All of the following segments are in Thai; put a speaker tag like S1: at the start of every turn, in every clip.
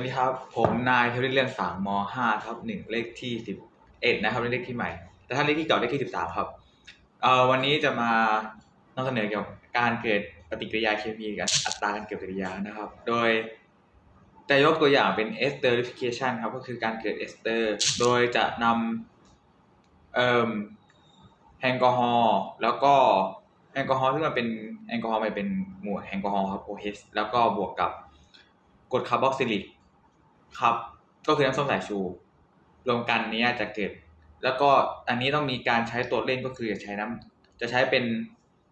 S1: วัสดีครับ ผมนายเทวริศเรื่องสามมห้าครับหนึ่งเลขที่สิบเอ็ดนะครับเลขที่ใหม่ แต่ถ้าเลขที่เก่าเลขที่สิบสามครับเอ่อวันนี้จะมานำเสนอเกี่ยวกับการเกิดปฏิกิริยาเคมีกับอัตราการเกิดปฏิกิริยานะครับ โดยจะยกตัวอย่างเป็น esterification ครับก็คือการเกิดเอสเตอร์ โดยจะนำเอ่อแอลกอฮอล์แล้วก็แอลกอฮอล์ที่มันเป็นแอลกอฮอล์มันเป็นหมู่แอลกอฮอล์ครับ OH แล้วก็บวกกับกรดคาร์บอกซิลิก ครับ ก็คือน้ำส้มสายชูรวมกันนี้จะเกิด แล้วก็อันนี้ต้องมีการใช้ตัวเร่งก็คือจะใช้น้ำจะใช้เป็น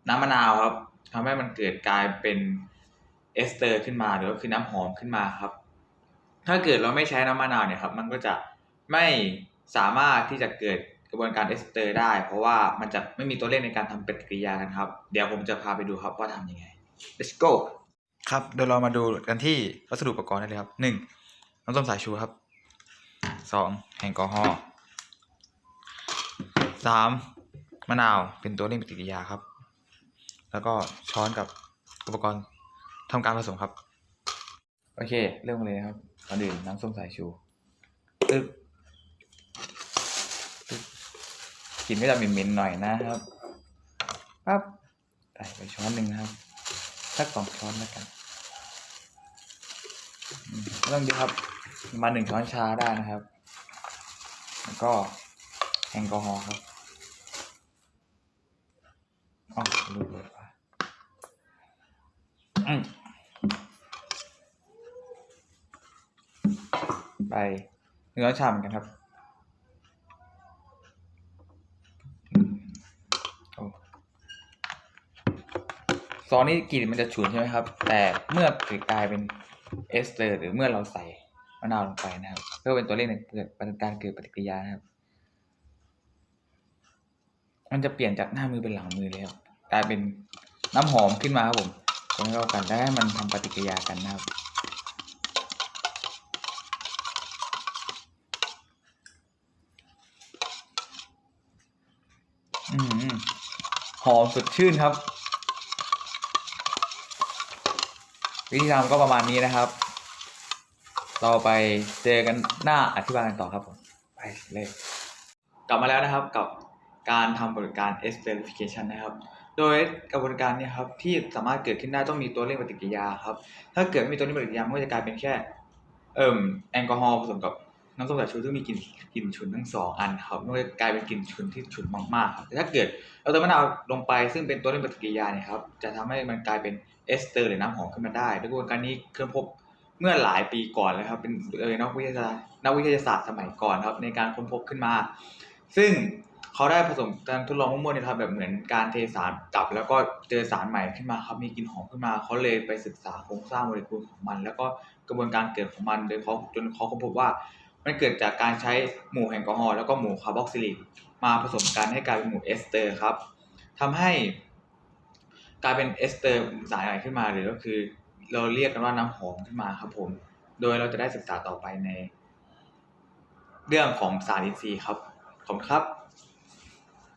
S1: น้ำมะนาวครับทำให้มันเกิดกลายเป็นเอสเตอร์ขึ้นมาหรือว่าคือน้ำหอมขึ้นมาครับ ถ้าเกิดเราไม่ใช้น้ำมะนาวเนี่ยครับ มันก็จะไม่สามารถที่จะเกิดกระบวนการเอสเตอร์ ได้ เพราะว่ามันจะไม่มีตัวเลขในการทำปฏิกิริยากันครับ เดี๋ยวผมจะพาไปดูครับว่าทำยังไง let's go ครับเดี๋ยวเรามาดูกันที่วัสดุอุปกรณ์ได้เลยครับห น้ำส้มสายชูครับสองแอลกอฮอล์สามมะนาวเป็นตัวเร่งปฏิกิริยาครับ แล้วก็ช้อนกับอุปกรณ์ทำการผสมครับ โอเค เริ่มกันเลยครับก่อนอื่นน้ำส้มสายชูตึ๊บตึ๊บกลินก็จะเหม็นๆหน่อยนะครับปั๊บใส่ไปช้อนหนึ่งนะครับสักสองช้อนแล้วกันอืมไม่ต้องเยอะครับ มาหนึ่งช้อนชาได้นะครับ แล้วก็แอลกอฮอล์ครับอ๋อลืมเปิดฝาอืมไปเนื้อชาเหมือนกันครับซอสนี่กลิ่นมันจะฉุนใช่ไหมครับ แต่เมื่อเกิดกลายเป็นเอสเตอร์ หรือเมื่อเราใส่ มะนาวลงไปนะครับ เพื่อเป็นตัวเลขในเกิดการเกิดปฏิกิริยานะครับ มันจะเปลี่ยนจากหน้ามือเป็นหลังมือเลยครับกลายเป็นน้ำหอมขึ้นมาครับผมคนให้เข้ากันแล้วให้มันทำปฏิกิริยากันนะครับอืมหอมสดชื่นครับ วิธีทำก็ประมาณนี้นะครับ เราไปเจอกันหน้าอธิบายกันต่อครับผมไปเลยกลับมาแล้วนะครับกับการทำบริการ esterification นะครับ โดยกระบวนการเนี้ครับที่สามารถเกิดขึ้นได้ต้องมีตัวเร่งปฏิกิริยาครับ ถ้าเกิดไม่มีตัวเร่งปฏิกิริยามันก็จะกลายเป็นแค่เอ่มแอลกอฮอล์ผสมกับน้ำส้มสายชูซึ่งมีกลิ่นกลิ่นฉุนทั้งสองอันครับมันก็จะกลายเป็นกลิ่นฉุนที่ฉุนมากๆครับแต่ถ้าเกิดเราเติมมะนาวลงไปซึ่งเป็นตัวเร่งปฏิกิริยาเนี่ยครับจะทำให้มันกลายเป็นเอสเตอร์หรือน้ำหอมขึ้นมาได้โดยกระบวนการนี้เคยพบ เมื่อหลายปีก่อนแล้วครับ เป็นเอ่ยนักวิทยาศาสตร์นักวิทยาศาสตร์สมัยก่อนครับ ในการค้นพบขึ้นมา ซึ่งเขาได้ผสมการทดลองมั่วๆเนี่ยครับแบบเหมือนการเทสารกลับ แล้วก็เจอสารใหม่ขึ้นมาครับมีกลิ่นหอมขึ้นมาเขาเลยไปศึกษาโครงสร้างโมเลกุลของมัน แล้วก็กระบวนการเกิดของมันโดยเขาจนเขาค้นพบว่ามันเกิดจากการใช้หมู่แอลกอฮอล์แล้วก็หมู่คาร์บอกซิลิกมาผสมกันให้กลายเป็นหมู่เอสเตอร์ครับทำให้กลายเป็นเอสเตอร์สารใหม่ขึ้นมาหรือก็คือ เราเรียกกันว่าน้ำหอมขึ้นมาครับผม โดยเราจะได้ศึกษาต่อไปใน เรื่องของสารอินทรีย์ครับ ขอบคุณครับ